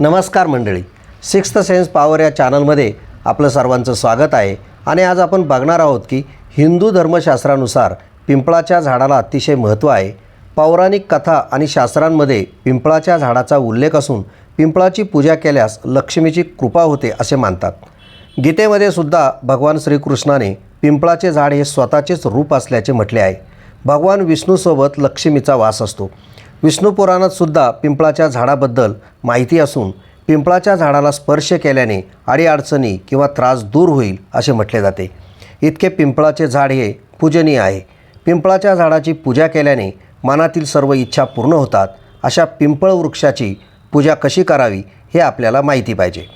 नमस्कार मंडळी. Sixth sense power या चॅनलमध्ये आपलं सर्वांचं स्वागत आहे. आणि आज आपण बघणार आहोत की हिंदू धर्मशास्त्रानुसार पिंपळाच्या झाडाला अतिशय महत्त्व आहे. पौराणिक कथा आणि शास्त्रांमध्ये पिंपळाच्या झाडाचा उल्लेख असून पिंपळाची पूजा केल्यास लक्ष्मीची कृपा होते असे मानतात. गीतेमध्ये सुद्धा भगवान श्रीकृष्णाने पिंपळाचे झाड हे स्वतःचेच रूप असल्याचे म्हटले आहे. भगवान विष्णूसोबत लक्ष्मीचा वास असतो. विष्णू पुराणात सुद्धा पिंपळाच्या झाडाबद्दल माहिती असून पिंपळाच्या झाडाला स्पर्श केल्याने अडीअडचणी किंवा त्रास दूर होईल असे म्हटले जाते. इतके पिंपळाचे झाड हे पूजनीय आहे. पिंपळाच्या झाडाची पूजा केल्याने मनातील सर्व इच्छा पूर्ण होतात अशा पिंपळ वृक्षाची पूजा कशी करावी हे आपल्याला माहिती पाहिजे.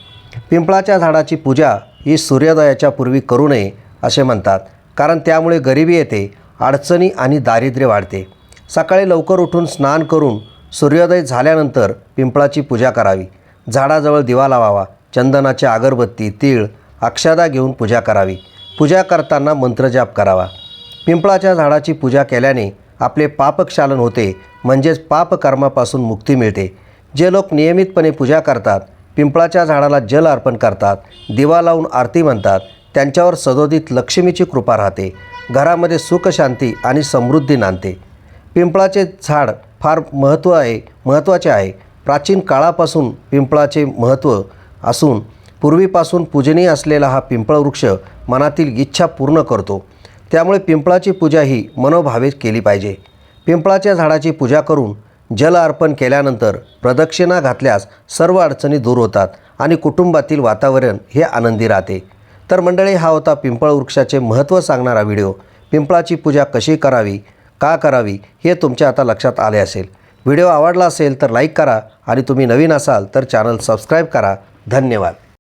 पिंपळाच्या झाडाची पूजा ही सूर्योदयाच्या पूर्वी करू नये असे म्हणतात कारण त्यामुळे गरिबी येते अडचणी आणि दारिद्र्य वाढते. सकाळी लवकर उठून स्नान करून सूर्योदय झाल्यानंतर पिंपळाची पूजा करावी. झाडाजवळ दिवा लावावा चंदनाची अगरबत्ती तीळ अक्षदा घेऊन पूजा करावी. पूजा करताना मंत्रजाप करावा. पिंपळाच्या झाडाची पूजा केल्याने आपले पापक्षालन होते म्हणजेच पापकर्मापासून मुक्ती मिळते. जे लोक नियमितपणे पूजा करतात पिंपळाच्या झाडाला जल अर्पण करतात दिवा लावून आरती म्हणतात त्यांच्यावर सदोदित लक्ष्मीची कृपा राहते. घरामध्ये सुखशांती आणि समृद्धी नांदते. पिंपळाचे झाड फार महत्त्व आहे महत्त्वाचे आहे. प्राचीन काळापासून पिंपळाचे महत्त्व असून पूर्वीपासून पूजनीय असलेला हा पिंपळ वृक्ष मनातील इच्छा पूर्ण करतो. त्यामुळे पिंपळाची पूजा ही मनोभावे केली पाहिजे. पिंपळाच्या झाडाची पूजा करून जल अर्पण केल्यानंतर प्रदक्षिणा घातल्यास सर्व अडचणी दूर होतात आणि कुटुंबातील वातावरण हे आनंदी राहते. तर मंडळी हा होता पिंपळ वृक्षाचे महत्त्व सांगणारा व्हिडिओ. पिंपळाची पूजा कशी करावी? का करावी हे तुमच्या आता लक्षात आले असेल. व्हिडिओ आवडला असेल तर लाईक करा आणि तुम्ही नवीन असाल तर चॅनल सबस्क्राईब करा. धन्यवाद.